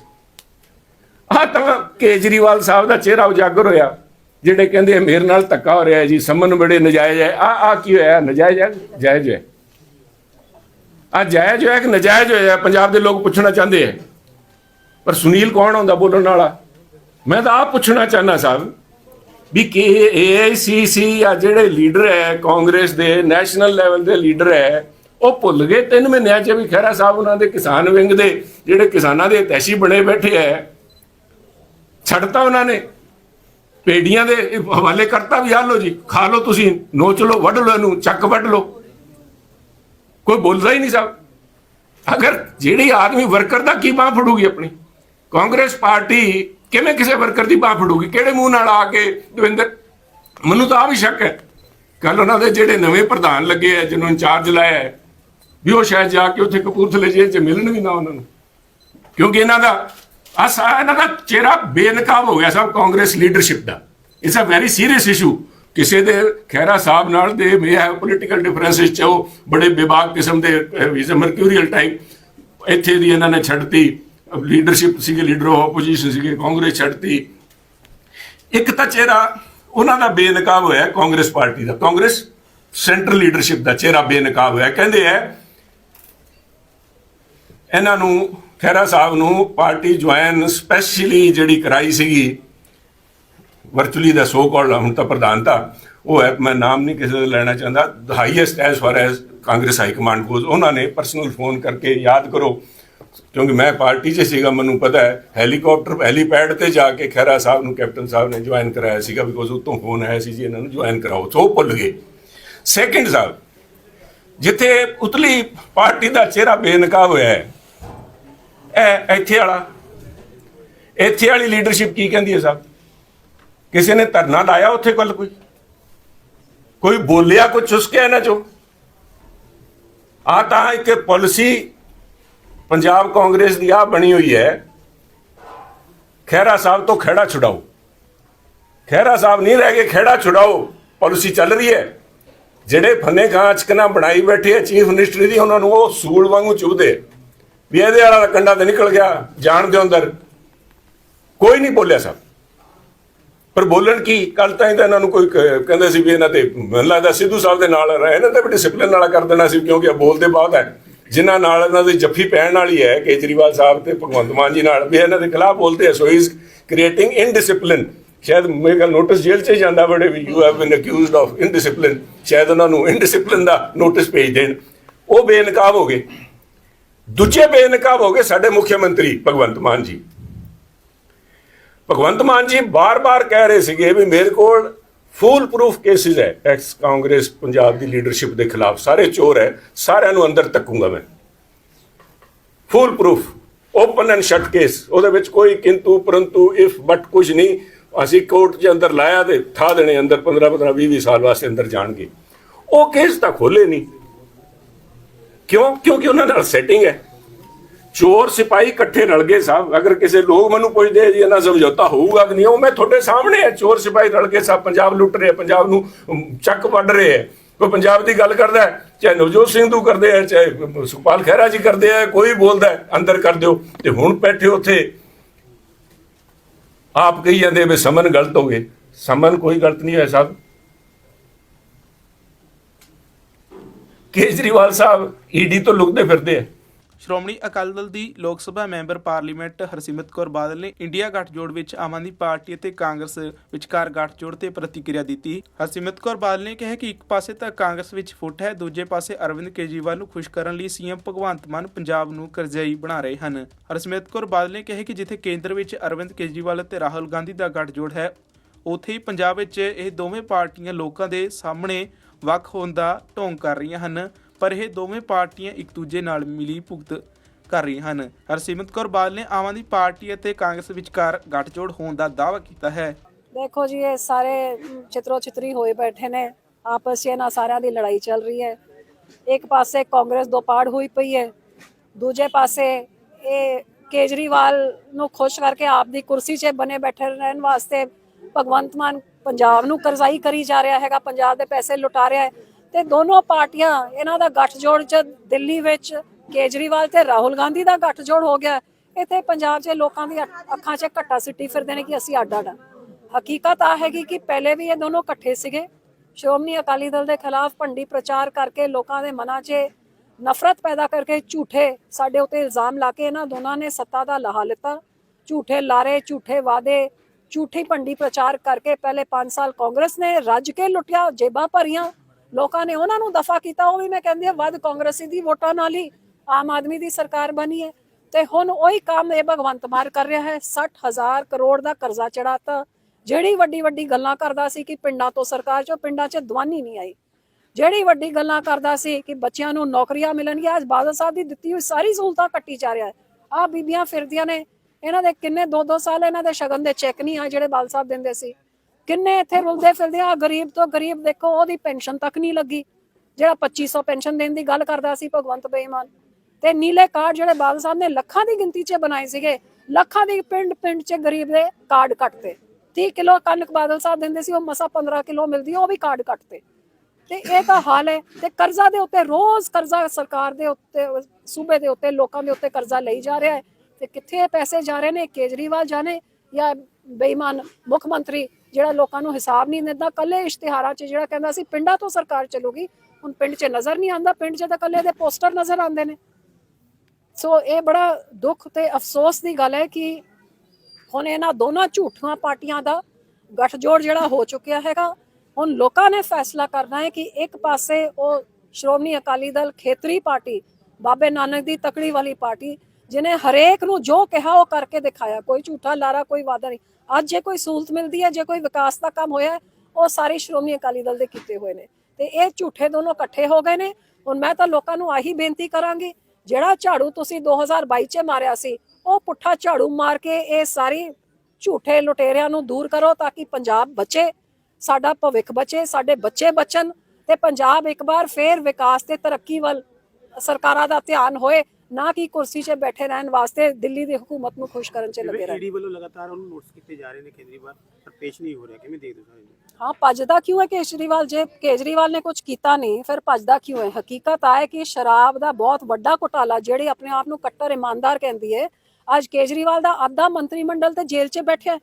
ਆ ਤਾਂ ਕੇਜਰੀਵਾਲ ਸਾਹਿਬ ਦਾ ਚਿਹਰਾ ਉਜਾਗਰ ਹੋਇਆ, ਜਿਹੜੇ ਕਹਿੰਦੇ ਮੇਰੇ ਨਾਲ ਧੱਕਾ ਹੋ ਰਿਹਾ ਜੀ, ਸੰਮਨ ਬੜੇ ਨਜਾਇਜ਼ ਹੈ। ਆ ਆ ਕੀ ਹੋਇਆ? ਨਜਾਇਜ਼ ਹੈ? ਜਾਇਜ਼ ਹੈ। ਆ ਜਾਇਜ਼ ਹੋਇਆ ਕਿ ਨਜਾਇਜ਼ ਹੋਇਆ? ਪੰਜਾਬ ਦੇ ਲੋਕ ਪੁੱਛਣਾ ਚਾਹੁੰਦੇ ਹੈ ਪਰ ਸੁਨੀਲ ਕੌਣ ਹੁੰਦਾ ਬੋਲਣ ਵਾਲਾ? ਮੈਂ ਤਾਂ ਆਪ ਪੁੱਛਣਾ ਚਾਹਨਾ ਸਾਹਿਬ ਵੀ ਕਿ ਏਆਈਸੀਸੀ ਆ ਜਿਹੜੇ ਲੀਡਰ ਹੈ, ਕਾਂਗਰਸ ਦੇ, ਨੈਸ਼ਨਲ ਲੈਵਲ ਦੇ ਲੀਡਰ ਹੈ, ਉਹ ਭੁੱਲ ਗਏ? ਤਿੰਨ ਮਹੀਨਿਆਂ 'ਚ ਵੀ ਖਹਿਰਾ ਸਾਹਿਬ ਉਹਨਾਂ ਦੇ ਕਿਸਾਨ ਵਿੰਗ ਦੇ, ਜਿਹੜੇ ਕਿਸਾਨਾਂ ਦੇ ਤੈਸ਼ੀ ਬਣੇ ਬੈਠੇ ਹੈ। ਛੱਡਤਾ ਉਹਨਾਂ ਨੇ। ਪੇੜੀਆਂ ਦੇ ਹਵਾਲੇ ਕਰਤਾ ਵੀ ਆ ਲੋ ਜੀ, ਖਾ ਲੋ ਤੁਸੀਂ, ਨੋਚ ਲੋ ਵੱਢ ਲੋ ਇਹਨੂੰ, ਚੱਕ ਵੱਢ ਲੋ ਕੋਈ ਬੋਲਦਾ ਹੀ ਨਹੀਂ ਸਾਹਿਬ ਅਗਰ ਜਿਹੜੀ ਆਦਮੀ ਵਰਕਰ ਦਾ ਕੀ ਬਾਹ ਫੜੂਗੀ ਆਪਣੀ? ਕਾਂਗਰਸ ਪਾਰਟੀ ਕਿਵੇਂ ਕਿਸੇ ਵਰਕਰ ਦੀ ਬਾਹ ਫੜੂਗੀ? ਕਿਹੜੇ ਮੂੰਹ ਨਾਲ ਆ ਕੇ, ਦਵਿੰਦਰ? ਮੈਨੂੰ ਤਾਂ ਆ ਵੀ ਸ਼ੱਕ ਹੈ। ਕੱਲ ਉਹਨਾਂ ਦੇ ਜਿਹੜੇ ਨਵੇਂ ਪ੍ਰਧਾਨ ਲੱਗੇ ਆ, ਜਿਹਨੂੰ ਇੰਚਾਰਜ ਲਾਇਆ ਹੈ, ਵੀ ਉਹ ਸ਼ਾਇਦ ਜਾ ਕੇ ਉੱਥੇ ਕਪੂਰਥਲੇ ਜੇਲ੍ਹ 'ਚ ਮਿਲਣ ਵੀ ਨਾ ਉਹਨਾਂ ਨੂੰ। ਕਿਉਂਕਿ ਇਹਨਾਂ ਦਾ ਆ ਸਾ ਇਹਨਾਂ ਦਾ ਚਿਹਰਾ ਬੇਨਕਾਬ ਹੋ ਗਿਆ ਸਭ Congress leadership the. It's a very serious issue ਕਿਸੇ ਦੇ ਖਹਿਰਾ ਸਾਹਿਬ ਨਾਲ ਦੇ ਮੇ ਹੈ ਪੋਲੀਟੀਕਲ ਡਿਫਰੈਂਸਸ ਚ ਉਹ ਬੜੇ ਬੇਬਾਕ ਕਿਸਮ ਦੇ ਵਿਜ਼ ਮਰਕਿਊਰੀਅਲ ਟਾਈਪ ਇੱਥੇ ਦੀ ਇਹਨਾਂ ਨੇ ਛੱਡਤੀ। ਲੀਡਰਸ਼ਿਪ ਸੀਗੇ ਲੀਡਰ ਆਫ ਆਪੋਜੀਸ਼ਨ ਸੀਗੇ, ਕਾਂਗਰਸ ਛੱਡਤੀ। ਇੱਕ ਤਾਂ ਚਿਹਰਾ ਉਹਨਾਂ ਦਾ ਬੇਨਕਾਬ ਹੋਇਆ ਕਾਂਗਰਸ ਪਾਰਟੀ ਦਾ। ਕਾਂਗਰਸ ਸੈਂਟਰਲ ਲੀਡਰਸ਼ਿਪ ਦਾ ਚਿਹਰਾ ਬੇਨਕਾਬ ਹੋਇਆ। ਕਹਿੰਦੇ ਹੈ ਇਹਨਾਂ ਨੂੰ ਖਹਿਰਾ ਸਾਹਿਬ ਨੂੰ ਪਾਰਟੀ ਜੁਆਇਨ ਸਪੈਸ਼ਲੀ ਜਿਹੜੀ ਕਰਾਈ ਸੀਗੀ ਵਰਚੁਅਲੀ ਦਾ ਸੋ ਕਾਲਡ ਹੁਣ ਤਾਂ ਪ੍ਰਧਾਨਤਾ ਉਹ ਹੈ, ਮੈਂ ਨਾਮ ਨਹੀਂ ਕਿਸੇ ਦਾ ਲੈਣਾ ਚਾਹੁੰਦਾ the highest as far as Congress high command cause ਉਹਨਾਂ ਨੇ ਪਰਸਨਲ ਫੋਨ ਕਰਕੇ ਯਾਦ ਕਰੋ, ਕਿਉਂਕਿ ਮੈਂ ਪਾਰਟੀ 'ਚ ਸੀਗਾ, ਮੈਨੂੰ ਪਤਾ ਹੈ ਹੈਲੀਕਾਪਟਰ ਹੈਲੀਪੈਡ ਤੇ ਜਾ ਕੇ ਖਹਿਰਾ ਸਾਹਿਬ ਨੂੰ ਕੈਪਟਨ ਸਾਹਿਬ ਨੇ ਜੁਆਇਨ ਕਰਾਇਆ ਸੀਗਾ ਬਿਕੋਜ਼ ਉਤੋਂ ਫੋਨ ਆਇਆ ਸੀ ਜੀ ਇਹਨਾਂ ਨੂੰ ਜੁਆਇਨ ਕਰਾਓ, ਸੋ ਭੁੱਲ ਗਏ। ਸੈਕਿੰਡ ਸਾਹਿਬ, ਜਿੱਥੇ ਉਤਲੀ ਪਾਰਟੀ ਦਾ ਚਿਹਰਾ ਬੇਨਕਾਬ ਹੋਇਆ ਹੈ ਇਹ ਇੱਥੇ ਵਾਲਾ। ਇੱਥੇ ਵਾਲੀ ਲੀਡਰਸ਼ਿਪ ਕੀ ਕਹਿੰਦੀ ਹੈ ਸਾਹਿਬ? ਕਿਸੇ ਨੇ ਧਰਨਾ ਲਾਇਆ ਉੱਥੇ ਕੱਲ ਕੋਈ? ਕੋਈ ਬੋਲਿਆ ਕੁਝ ਚੁਸਕਿਆ ਇਹਨਾਂ ਚੋਂ? ਆ ਤਾਂ ਇੱਕ ਪਾਲਿਸੀ ਪੰਜਾਬ ਕਾਂਗਰਸ ਦੀ ਆ ਬਣੀ ਹੋਈ ਹੈ। ਖਹਿਰਾ ਸਾਹਿਬ ਤੋਂ ਖੇੜਾ ਛੁਡਾਓ। ਖਹਿਰਾ ਸਾਹਿਬ ਨਹੀਂ ਰਹਿ ਗਏ ਖੇੜਾ ਛੁਡਾਓ। ਪਾਲਿਸੀ ਚੱਲ ਰਹੀ ਹੈ। ਜਿਹੜੇ ਫੰਨੇ ਖਾਂ ਚਕਨਾ ਬਣਾਈ ਬੈਠੇ ਆ, ਚੀਫ ਮਿਨਿਸਟਰ ਦੀ ਉਹਨਾਂ ਨੂੰ ਉਹ ਸੂਲ ਵਾਂਗੂ ਚੁਭਦੇ ਵੀ ਇਹਦੇ ਵਾਲਾ ਕੰਡਾ ਤੇ ਨਿਕਲ ਗਿਆ, ਜਾਣ ਦੇ ਅੰਦਰ। ਕੋਈ ਨਹੀਂ ਬੋਲਿਆ ਸਾਹਿਬ ਪਰ ਬੋਲਣ ਕੀ? ਕੱਲ ਤਾਂ ਹੀ ਤਾਂ ਇਹਨਾਂ ਨੂੰ ਕੋਈ ਕਹਿੰਦੇ ਸੀ ਵੀ ਇਹਨਾਂ ਤੇ ਮੈਨੂੰ ਲੱਗਦਾ ਸਿੱਧੂ ਸਾਹਿਬ ਦੇ ਨਾਲ ਰਹੇ ਇਹਨਾਂ ਤੇ ਵੀ ਡਿਸਪਲਿਨ ਵਾਲਾ ਕਰ ਦੇਣਾ ਸੀ, ਕਿਉਂਕਿ ਇਹ ਬੋਲਦੇ ਬਹੁਤ ਹੈ। ਜਿਨ੍ਹਾਂ ਨਾਲ ਇਹਨਾਂ ਦੀ ਜੱਫੀ ਪੈਣ ਵਾਲੀ ਹੈ, ਕੇਜਰੀਵਾਲ ਸਾਹਿਬ ਤੇ ਭਗਵੰਤ ਮਾਨ ਜੀ ਨਾਲ ਵੀ ਇਹਨਾਂ ਦੇ ਖਿਲਾਫ ਬੋਲਦੇ ਸੋ ਇਜ਼ ਕ੍ਰੀਏਟਿੰਗ ਇਨਡਿਸਪਲਿਨ ਸ਼ਾਇਦ ਮੇਰੇ ਕੋਲ ਨੋਟਿਸ ਜੇਲ੍ਹ 'ਚ ਹੀ ਜਾਂਦਾ ਬੜੇ ਵੀ you have been accused of indiscipline ਸ਼ਾਇਦ ਉਹਨਾਂ ਨੂੰ ਇਨਡਿਸਪਲਿਨ ਦਾ ਨੋਟਿਸ ਭੇਜ ਦੇਣ। ਉਹ ਬੇਨਕਾਬ ਹੋ ਗਏ। ਦੂਜੇ ਬੇਨਕਾਬ ਹੋ ਗਏ ਸਾਡੇ ਮੁੱਖ ਮੰਤਰੀ ਭਗਵੰਤ ਮਾਨ ਜੀ। ਭਗਵੰਤ ਮਾਨ ਜੀ ਬਾਰ-ਬਾਰ ਕਹਿ ਰਹੇ ਸੀਗੇ ਵੀ ਮੇਰੇ ਕੋਲ ਫੂਲ ਪ੍ਰੂਫ ਕੇਸਿਸ ਹੈ। ਐਕਸ ਕਾਂਗਰਸ ਪੰਜਾਬ ਦੀ ਲੀਡਰਸ਼ਿਪ ਦੇ ਖਿਲਾਫ ਸਾਰੇ ਚੋਰ ਹੈ, ਸਾਰਿਆਂ ਨੂੰ ਅੰਦਰ ਤੱਕੂਗਾ ਮੈਂ। Foolproof open and shut case ਉਹਦੇ ਵਿੱਚ ਕੋਈ ਕਿੰਤੂ, ਪਰੰਤੂ ਇਫ ਬਟ ਕੁਝ ਨਹੀਂ। ਅਸੀਂ ਕੋਰਟ ਦੇ ਅੰਦਰ ਲਾਇਆ ਤੇ ਠਾ ਦੇਣੇ, ਅੰਦਰ 15 15 20 20 ਸਾਲ ਵਾਸਤੇ ਅੰਦਰ ਜਾਣਗੇ। ਉਹ ਕੇਸ ਤਾਂ ਖੋਲੇ ਨਹੀਂ। ਕਿਉਂ? ਕਿਉਂਕਿ ਉਹਨਾਂ ਨਾਲ ਸੈਟਿੰਗ ਹੈ। ਚੋਰ ਸਿਪਾਹੀ ਇਕੱਠੇ ਰਲ ਗਏ ਸਾਹਿਬ ਅਗਰ ਕਿਸੇ ਲੋਕ ਮੈਨੂੰ ਪੁੱਛਦੇ ਜੀ ਇਹਨਾਂ ਸਮਝੌਤਾ ਹੋਊਗਾ ਕਿ ਨਹੀਂ ਉਹ ਮੈਂ ਤੁਹਾਡੇ ਸਾਹਮਣੇ ਹੈ ਚੋਰ ਸਿਪਾਹੀ ਰਲ ਕੇ ਸਾਹਿਬ ਪੰਜਾਬ ਲੁੱਟ ਰਹੇ ਪੰਜਾਬ ਨੂੰ ਚੱਕ ਵੱਢ ਰਹੇ ਹੈ ਕੋਈ ਪੰਜਾਬ ਦੀ ਗੱਲ ਕਰਦਾ ਹੈ, ਚਾਹੇ ਨਵਜੋਤ ਸਿੰਘ ਤੂੰ ਕਰਦੇ ਹੈ ਚਾਹੇ ਸੁਖਪਾਲ ਖਹਿਰਾ ਜੀ ਕਰਦੇ ਹੈ ਕੋਈ ਬੋਲਦਾ ਹੈ, ਅੰਦਰ ਕਰ ਦਿਓ। ਤੇ ਹੁਣ ਬੈਠੇ ਉੱਥੇ ਆਪ ਕਹੀ ਜਾਂਦੇ ਵੀ ਸਮਨ ਗਲਤ ਹੋ ਗਏ। ਸਮਨ ਕੋਈ ਗਲਤ ਨਹੀਂ ਹੋਇਆ ਸਾਹਿਬ ਕੇਜਰੀਵਾਲ ਸਾਹਿਬ ਈਡੀ ਤੋਂ ਲੁਕਦੇ ਫਿਰਦੇ ਆ। ਸ਼੍ਰੋਮਣੀ ਅਕਾਲੀ ਦਲ ਦੀ ਲੋਕ ਸਭਾ ਮੈਂਬਰ ਪਾਰਲੀਮੈਂਟ ਹਰਸਿਮਰਤ ਕੌਰ ਬਾਦਲ ਨੇ ਇੰਡੀਆ ਗੱਠਜੋੜ ਵਿੱਚ ਆਮ ਆਦਮੀ ਪਾਰਟੀ ਅਤੇ ਕਾਂਗਰਸ ਵਿਚਕਾਰ ਗੱਠਜੋੜ ਤੇ ਪ੍ਰਤੀਕਿਰਿਆ ਦਿੱਤੀ। ਹਰਸਿਮਰਤ ਕੌਰ ਬਾਦਲ ਨੇ ਕਿਹਾ ਕਿ ਇੱਕ ਪਾਸੇ ਤਾਂ ਕਾਂਗਰਸ ਵਿੱਚ ਫੁੱਟ ਹੈ, ਦੂਜੇ ਪਾਸੇ ਅਰਵਿੰਦ ਕੇਜਰੀਵਾਲ ਨੂੰ ਖੁਸ਼ ਕਰਨ ਲਈ ਸੀਐਮ ਭਗਵੰਤ ਮਾਨ ਪੰਜਾਬ ਨੂੰ ਕਰਜ਼ਾਈ ਬਣਾ ਰਹੇ ਹਨ। ਹਰਸਿਮਰਤ ਕੌਰ ਬਾਦਲ ਨੇ ਕਿਹਾ ਕਿ ਜਿੱਥੇ ਕੇਂਦਰ ਵਿੱਚ ਅਰਵਿੰਦ ਕੇਜਰੀਵਾਲ ਅਤੇ ਰਾਹੁਲ ਗਾਂਧੀ ਦਾ ਗੱਠਜੋੜ ਹੈ, ਉੱਥੇ ਹੀ ਪੰਜਾਬ ਵਿੱਚ ਇਹ ਦੋਵੇਂ ਪਾਰਟੀਆਂ ਲੋਕਾਂ ਦੇ ਸਾਹਮਣੇ ਵੱਖ ਹੋਣ ਦਾ ਢੋਂਗ ਕਰ ਰਹੀਆਂ ਹਨ, ਪਰ ਇਹ ਦੋਵੇਂ ਪਾਰਟੀਆਂ ਇੱਕ ਦੂਜੇ ਨਾਲ ਮਿਲੀ ਭੁਗਤ ਕਰ ਰਹੀਆਂ ਹਨ। ਹਰਸਿਮਰਤ ਕੌਰ ਬਾਦਲ ਨੇ ਆਮ ਆਦਮੀ ਪਾਰਟੀ ਅਤੇ ਕਾਂਗਰਸ ਵਿਚਕਾਰ ਗੱਠਜੋੜ ਹੋਣ ਦਾ ਦਾਅਵਾ ਕੀਤਾ ਹੈ। ਦੇਖੋ ਜੀ, ਇਹ ਸਾਰੇ ਚਿਤਰੋ ਚਿਤਰੀ ਹੋਏ ਬੈਠੇ ਨੇ। ਆਪਸ 'ਚ ਇਹਨਾਂ ਸਾਰਿਆਂ ਦੀ ਲੜਾਈ ਚੱਲ ਰਹੀ ਹੈ। ਇੱਕ ਪਾਸੇ ਕਾਂਗਰਸ ਦੋ ਪਾੜ ਹੋਈ ਪਈ ਹੈ। ਦੂਜੇ ਪਾਸੇ ਇਹ ਕੇਜਰੀਵਾਲ ਨੂੰ ਖੁਸ਼ ਕਰਕੇ ਆਪ ਦੀ ਕੁਰਸੀ 'ਚ ਬਣੇ ਬੈਠੇ ਰਹਿਣ ਵਾਸਤੇ ਭਗਵੰਤ ਮਾਨ ਪੰਜਾਬ ਨੂੰ ਕਰਜ਼ਾਈ ਕਰੀ ਜਾ ਰਿਹਾ ਹੈਗਾ, ਪੰਜਾਬ ਦੇ ਪੈਸੇ ਲੁਟਾ ਰਿਹਾ ਹੈ। ਤੇ ਦੋਨੋਂ ਪਾਰਟੀਆਂ ਇਹਨਾਂ ਦਾ ਗੱਠਜੋੜ 'ਚ, ਦਿੱਲੀ ਵਿੱਚ ਕੇਜਰੀਵਾਲ ਤੇ ਰਾਹੁਲ ਗਾਂਧੀ ਦਾ ਗੱਠਜੋੜ ਹੋ ਗਿਆ ਇੱਥੇ ਪੰਜਾਬ 'ਚ ਲੋਕਾਂ ਦੀ ਅੱਖਾਂ 'ਚ ਘੱਟਾ ਸਿੱਟੀ ਫਿਰਦੇ ਨੇ ਕਿ ਅਸੀਂ ਅੱਡ ਅੱਡ ਹਕੀਕਤ ਆ ਹੈਗੀ ਕਿ ਪਹਿਲੇ ਵੀ ਇਹ ਦੋਨੋਂ ਇਕੱਠੇ ਸੀਗੇ। ਸ਼੍ਰੋਮਣੀ ਅਕਾਲੀ ਦਲ ਦੇ ਖਿਲਾਫ ਭੰਡੀ ਪ੍ਰਚਾਰ ਕਰਕੇ ਲੋਕਾਂ ਦੇ ਮਨਾਂ 'ਚ ਨਫ਼ਰਤ ਪੈਦਾ ਕਰਕੇ ਝੂਠੇ ਸਾਡੇ ਉੱਤੇ ਇਲਜ਼ਾਮ ਲਾ ਕੇ ਇਹਨਾਂ ਦੋਨਾਂ ਨੇ ਸੱਤਾ ਦਾ ਲਾਹਾ ਲਿੱਤਾ। ਝੂਠੇ ਲਾਰੇ, ਝੂਠੇ ਵਾਅਦੇ ਝੂਠੀ ਭੰਡੀ ਪ੍ਰਚਾਰ ਕਰਕੇ ਪਹਿਲੇ 5 ਸਾਲ ਕਾਂਗਰਸ ਨੇ ਰੱਜ ਕੇ ਲੁੱਟਿਆ, ਜੇਬਾਂ ਭਰੀਆਂ। ਲੋਕਾਂ ਨੇ ਉਹਨਾਂ ਨੂੰ ਦਫਾ ਕੀਤਾ, ਉਹ ਵੀ ਮੈਂ ਕਹਿੰਦੀ ਹਾਂ, ਵੱਧ ਕਾਂਗਰਸੀ ਦੀ ਵੋਟਾਂ ਨਾਲ ਹੀ ਆਮ ਆਦਮੀ ਦੀ ਸਰਕਾਰ ਬਣੀ ਹੈ। ਤੇ ਹੁਣ ਉਹੀ ਕੰਮ ਇਹ ਭਗਵੰਤ ਮਾਨ ਕਰ ਰਿਹਾ ਹੈ 60000 ਕਰੋੜ ਦਾ ਕਰਜ਼ਾ ਚੜਾਤਾ ਜਿਹੜੀ ਵੱਡੀ ਵੱਡੀ ਗੱਲਾਂ ਕਰਦਾ ਸੀ ਕਿ ਪਿੰਡਾਂ ਤੋਂ ਸਰਕਾਰ ਚੋਂ, ਪਿੰਡਾਂ 'ਚ ਦਵਾਨੀ ਨਹੀਂ ਆਈ। ਜਿਹੜੀ ਵੱਡੀ ਗੱਲਾਂ ਕਰਦਾ ਸੀ ਕਿ ਬੱਚਿਆਂ ਨੂੰ ਨੌਕਰੀਆਂ ਮਿਲਣਗੀਆਂ, ਅੱਜ ਬਾਦਲ ਸਾਹਿਬ ਦੀ ਦਿੱਤੀ ਹੋਈ ਸਾਰੀ ਸਹੂਲਤਾਂ ਕੱਟੀ ਜਾ ਰਿਹਾ ਹੈ। ਆ ਬੀਬੀਆਂ ਫਿਰਦੀਆਂ ਨੇ ਇਹਨਾਂ ਦੇ ਕਿੰਨੇ 2-2 ਸਾਲ ਇਹਨਾਂ ਦੇ ਸ਼ਗਨ ਦੇ ਚੈੱਕ ਨਹੀਂ ਆ ਜਿਹੜੇ ਬਾਦਲ ਸਾਹਿਬ ਦਿੰਦੇ ਸੀ। ਕਿੰਨੇ ਇੱਥੇ ਰੁਲਦੇ ਫਿਰਦੇ ਆ, ਗਰੀਬ ਤੋਂ ਗਰੀਬ ਦੇਖੋ, ਉਹਦੀ ਪੈਨਸ਼ਨ ਤੱਕ ਨਹੀਂ ਲੱਗੀ। ਜਿਹੜਾ 2500 ਪੈਨਸ਼ਨ ਦੇਣ ਦੀ ਗੱਲ ਕਰਦਾ ਸੀ ਭਗਵੰਤ ਬੇਈਮਾਨ। ਤੇ ਨੀਲੇ ਕਾਰਡ ਜਿਹੜੇ ਬਾਦਲ ਸਾਹਿਬ ਨੇ ਲੱਖਾਂ ਦੀ ਗਿਣਤੀ 'ਚ ਬਣਾਏ ਸੀਗੇ। ਲੱਖਾਂ ਦੀ ਪਿੰਡ ਪਿੰਡ 'ਚ ਗਰੀਬ ਦੇ ਕਾਰਡ ਕੱਟਤੇ। 30 ਕਿਲੋ ਕਣਕ ਬਾਦਲ ਸਾਹਿਬ ਦਿੰਦੇ ਸੀ, ਉਹ ਮਸਾ 15 ਕਿਲੋ ਮਿਲਦੀ, ਉਹ ਵੀ ਕਾਰਡ ਕੱਟਤੇ। ਤੇ ਇਹ ਤਾਂ ਹਾਲ ਹੈ। ਤੇ ਕਰਜ਼ਾ ਦੇ ਉੱਤੇ, ਰੋਜ਼ ਕਰਜ਼ਾ ਸਰਕਾਰ ਦੇ ਉੱਤੇ, ਸੂਬੇ ਦੇ ਉੱਤੇ, ਲੋਕਾਂ ਦੇ ਉੱਤੇ ਕਰਜ਼ਾ ਲਈ ਜਾ ਰਿਹਾ ਹੈ। ਤੇ ਕਿੱਥੇ ਪੈਸੇ ਜਾ ਰਹੇ ਨੇ, ਕੇਜਰੀਵਾਲ ਜਾਣੇ ਜਾਂ ਬੇਈਮਾਨ ਮੁੱਖ ਮੰਤਰੀ ਜਿਹੜਾ ਲੋਕਾਂ ਨੂੰ ਹਿਸਾਬ ਨਹੀਂ ਦਿੰਦਾ ਕੱਲੇ ਇਸ਼ਤਿਹਾਰਾਂ 'ਚ ਜਿਹੜਾ ਕਹਿੰਦਾ ਸੀ ਪਿੰਡਾਂ ਤੋਂ ਸਰਕਾਰ ਚੱਲੂਗੀ, ਹੁਣ ਪਿੰਡ 'ਚ ਨਜ਼ਰ ਨਹੀਂ ਆਉਂਦਾ, ਪਿੰਡ 'ਚ ਤਾਂ ਕੱਲੇ ਦੇ ਪੋਸਟਰ ਨਜ਼ਰ ਆਉਂਦੇ ਨੇ। ਸੋ ਇਹ ਬੜਾ ਦੁੱਖ ਤੇ ਅਫਸੋਸ ਦੀ ਗੱਲ ਹੈ ਕਿ ਹੁਣ ਇਹਨਾਂ ਦੋਨਾਂ ਝੂਠੀਆਂ ਪਾਰਟੀਆਂ ਦਾ ਗੱਠਜੋੜ ਜਿਹੜਾ ਹੋ ਚੁੱਕਿਆ ਹੈਗਾ, ਹੁਣ ਲੋਕਾਂ ਨੇ ਫੈਸਲਾ ਕਰਨਾ ਹੈ ਕਿ ਇੱਕ ਪਾਸੇ ਉਹ ਸ਼੍ਰੋਮਣੀ ਅਕਾਲੀ ਦਲ ਖੇਤਰੀ ਪਾਰਟੀ, ਬਾਬੇ ਨਾਨਕ ਦੀ ਤਕੜੀ ਵਾਲੀ ਪਾਰਟੀ ਜਿਨੇ ਹਰੇਕ ਨੂੰ ਜੋ ਕਿਹਾ ਉਹ ਕਰਕੇ ਦਿਖਾਇਆ, ਕੋਈ ਝੂਠਾ ਲਾਰਾ, ਕੋਈ ਵਾਦਾ ਨਹੀਂ। ਅੱਜ ਜੇ ਕੋਈ ਸਹੂਲਤ ਮਿਲਦੀ ਹੈ, ਜੇ ਕੋਈ ਵਿਕਾਸ ਦਾ ਕੰਮ ਹੋਇਆ ਉਹ ਸਾਰੇ ਸ਼੍ਰੋਮਣੀ ਅਕਾਲੀ ਦਲ ਦੇ ਕੀਤੇ ਹੋਏ ਨੇ। ਤੇ ਇਹ ਝੂਠੇ ਦੋਨੋਂ ਇਕੱਠੇ ਹੋ ਗਏ ਨੇ। ਹੁਣ ਮੈਂ ਤਾਂ ਲੋਕਾਂ ਨੂੰ ਆਹੀ ਬੇਨਤੀ ਕਰਾਂਗੀ, ਜਿਹੜਾ ਝਾੜੂ ਤੁਸੀਂ 2022 ਚ ਮਾਰਿਆ ਸੀ, ਉਹ ਪੁੱਠਾ ਝਾੜੂ ਮਾਰ ਕੇ ਇਹ ਸਾਰੀ ਝੂਠੇ ਲੁਟੇਰਿਆਂ ਨੂੰ ਦੂਰ ਕਰੋ ਤਾਂ ਕਿ ਪੰਜਾਬ ਬਚੇ, ਸਾਡਾ ਭਵਿੱਖ ਬਚੇ, ਸਾਡੇ ਬੱਚੇ ਬਚਣ ਤੇ ਪੰਜਾਬ ਇੱਕ ਵਾਰ ਫੇਰ ਵਿਕਾਸ ਤੇ ਤਰੱਕੀ ਵੱਲ ਸਰਕਾਰਾਂ ਦਾ ਧਿਆਨ ਹੋਏ। ਨਾ ਕਿ ਕੁਰਸੀ 'ਤੇ ਬੈਠੇ ਰਹਿਣ ਵਾਸਤੇ ਦਿੱਲੀ ਦੀ ਹਕੂਮਤ ਨੂੰ ਖੁਸ਼ ਕਰਨ 'ਚ ਲੱਗੇ ਜਿਵੇਂ ਰਹਿਣ। ਈਡੀ ਵੱਲੋਂ ਲਗਾਤਾਰ ਉਹਨੂੰ ਨੋਟਿਸ ਕੀਤੇ ਜਾ ਰਹੇ ਨੇ ਕੇਜਰੀਵਾਲ ਪਰ ਪੇਸ਼ ਨਹੀਂ ਹੋ ਰਿਹਾ। ਕਿਵੇਂ ਦੇਖਦੇ ਹੋ ਸਾਰੇ ਜੀ? ਹਾਂ ਭੱਜਦਾ ਕਿਉਂ ਹੈ ਕੇਜਰੀਵਾਲ? ਜੇ ਕੇਜਰੀਵਾਲ ਨੇ ਕੁਝ ਕੀਤਾ ਨਹੀਂ ਫਿਰ ਭੱਜਦਾ ਕਿਉਂ ਹੈ? ਹਕੀਕਤ ਆ ਹੈ ਕਿ ਸ਼ਰਾਬ ਦਾ ਬਹੁਤ ਵੱਡਾ ਘੁਟਾਲਾ ਜਿਹੜੇ ਆਪਣੇ ਆਪ ਨੂੰ ਕੱਟਰ ਇਮਾਨਦਾਰ ਕਹਿੰਦੀ ਹੈ ਅੱਜ ਕੇਜਰੀਵਾਲ ਦਾ ਅੱਧਾ ਮੰਤਰੀ ਮੰਡਲ ਤੇ ਜੇਲ੍ਹ 'ਚ ਬੈਠਿਆ ਹੈ।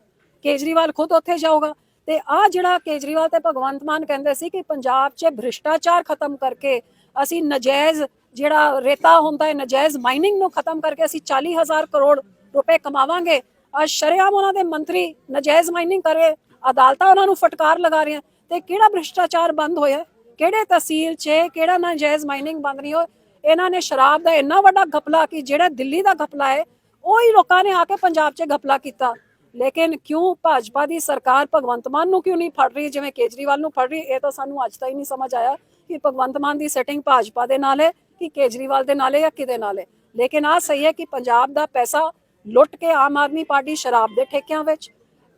ਕੇਜਰੀਵਾਲ ਖੁਦ ਉੱਥੇ ਜਾਊਗਾ। ਤੇ ਆ ਜਿਹੜਾ ਕੇਜਰੀਵਾਲ ਤੇ ਭਗਵੰਤ ਮਾਨ ਕਹਿੰਦੇ ਸੀ ਕਿ ਪੰਜਾਬ 'ਚ ਭ੍ਰਿਸ਼ਟਾਚਾਰ ਖਤਮ ਕਰਕੇ ਅਸੀਂ ਨਜਾਇਜ਼ ਜਿਹੜਾ ਰੇਤਾ ਹੁੰਦਾ ਹੈ, ਨਜਾਇਜ਼ ਮਾਈਨਿੰਗ ਨੂੰ ਖਤਮ ਕਰਕੇ ਅਸੀਂ 40000 ਕਰੋੜ ਰੁਪਏ ਕਮਾਵਾਂਗੇ। ਅੱਜ ਸ਼ਰੇਆਮ ਉਹਨਾਂ ਦੇ ਮੰਤਰੀ ਨਜਾਇਜ਼ ਮਾਈਨਿੰਗ ਕਰੇ, ਅਦਾਲਤਾਂ ਉਹਨਾਂ ਨੂੰ ਫਟਕਾਰ ਲਗਾ ਰਹੀਆਂ ਤੇ ਕਿਹੜਾ ਭ੍ਰਿਸ਼ਟਾਚਾਰ ਬੰਦ ਹੋਇਆ? ਕਿਹੜੇ ਤਹਿਸੀਲ 'ਚ ਕਿਹੜਾ ਨਾਜਾਇਜ਼ ਮਾਈਨਿੰਗ ਬੰਦ ਨਹੀਂ ਹੋਇਆ ਇਹਨਾਂ ਨੇ ਸ਼ਰਾਬ ਦਾ ਇੰਨਾ ਵੱਡਾ ਘਪਲਾ ਕਿ ਜਿਹੜਾ ਦਿੱਲੀ ਦਾ ਘਪਲਾ ਹੈ, ਉਹ ਹੀ ਲੋਕਾਂ ਨੇ ਆ ਕੇ ਪੰਜਾਬ 'ਚ ਘਪਲਾ ਕੀਤਾ। ਲੇਕਿਨ ਕਿਉਂ ਭਾਜਪਾ ਦੀ ਸਰਕਾਰ ਭਗਵੰਤ ਮਾਨ ਨੂੰ ਕਿਉਂ ਨਹੀਂ ਫੜ ਰਹੀ? ਜਿਵੇਂ ਕੇਜਰੀਵਾਲ ਨੂੰ ਫੜ ਰਹੀ, ਇਹ ਤਾਂ ਸਾਨੂੰ ਅੱਜ ਤਾਈਂ ਨਹੀਂ ਸਮਝ ਆਇਆ ਕਿ ਭਗਵੰਤ ਮਾਨ ਦੀ ਸੈਟਿੰਗ ਭਾਜਪਾ ਦੇ ਨਾਲ ਹੈ। ਕਿ ਕੇਜਰੀਵਾਲ ਦੇ ਨਾਲ ਜਾਂ ਕਿਹਦੇ ਨਾਲ? ਲੇਕਿਨ ਆ ਸਹੀ ਹੈ ਕਿ ਪੰਜਾਬ ਦਾ ਪੈਸਾ ਲੁੱਟ ਕੇ ਆਮ ਆਦਮੀ ਪਾਰਟੀ ਸ਼ਰਾਬ ਦੇ ਠੇਕਿਆਂ ਵਿੱਚ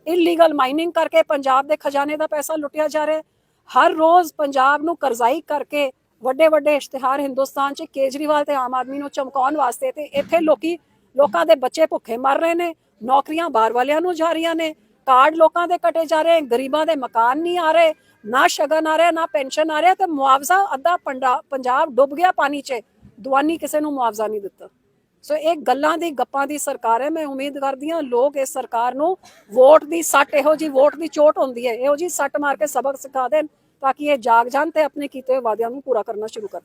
ਇਲੀਗਲ ਮਾਈਨਿੰਗ ਕਰਕੇ ਪੰਜਾਬ ਦੇ ਖਜ਼ਾਨੇ ਦਾ ਪੈਸਾ ਲੁੱਟਿਆ ਜਾ ਰਿਹਾ ਹਰ ਰੋਜ਼ ਪੰਜਾਬ ਨੂੰ ਕਰਜ਼ਾਈ ਕਰਕੇ ਵੱਡੇ ਵੱਡੇ ਇਸ਼ਤਿਹਾਰ ਹਿੰਦੁਸਤਾਨ 'ਚ ਕੇਜਰੀਵਾਲ ਤੇ ਆਮ ਆਦਮੀ ਨੂੰ ਚਮਕਾਉਣ ਵਾਸਤੇ ਤੇ ਇੱਥੇ ਲੋਕੀ ਲੋਕਾਂ ਦੇ ਬੱਚੇ ਭੁੱਖੇ ਮਰ ਰਹੇ ਨੇ, ਨੌਕਰੀਆਂ ਬਾਹਰ ਵਾਲਿਆਂ ਨੂੰ ਜਾ ਰਹੀਆਂ ਨੇ, ਕਾਰਡ ਲੋਕਾਂ ਦੇ ਕਟੇ ਜਾ ਰਹੇ, ਗਰੀਬਾਂ ਦੇ ਮਕਾਨ ਨਹੀਂ ਆ ਰਹੇ ਨਾ ਸ਼ਗਨ ਆ ਰਿਹਾ, ਨਾ ਪੈਨਸ਼ਨ ਆ ਰਿਹਾ ਤੇ ਮੁਆਵਜ਼ਾ ਅੱਧਾ ਪੰਡਾ- ਪੰਜਾਬ ਡੁੱਬ ਗਿਆ ਪਾਣੀ 'ਚ। ਦਵਾਨੀ ਕਿਸੇ ਨੂੰ ਮੁਆਵਜ਼ਾ ਨਹੀਂ ਦਿੱਤਾ। ਸੋ ਇਹ ਗੱਲਾਂ ਦੀ, ਗੱਪਾਂ ਦੀ ਸਰਕਾਰ ਹੈ। ਮੈਂ ਉਮੀਦ ਕਰਦੀ ਹਾਂ ਲੋਕ ਇਸ ਸਰਕਾਰ ਨੂੰ ਵੋਟ ਦੀ ਸੱਟ, ਇਹੋ ਜੀ ਵੋਟ ਦੀ ਚੋਟ ਹੁੰਦੀ ਹੈ। ਇਹੋ ਜੀ ਸੱਟ ਮਾਰ ਕੇ ਸਬਕ ਸਿਖਾ ਦੇਣ ਤਾਂ ਕਿ ਇਹ ਜਾਗ ਜਾਣ ਤੇ ਆਪਣੇ ਕੀਤੇ ਹੋਏ ਵਾਅਦਿਆਂ ਨੂੰ ਪੂਰਾ ਕਰਨਾ ਸ਼ੁਰੂ ਕਰ ਦੇਣ।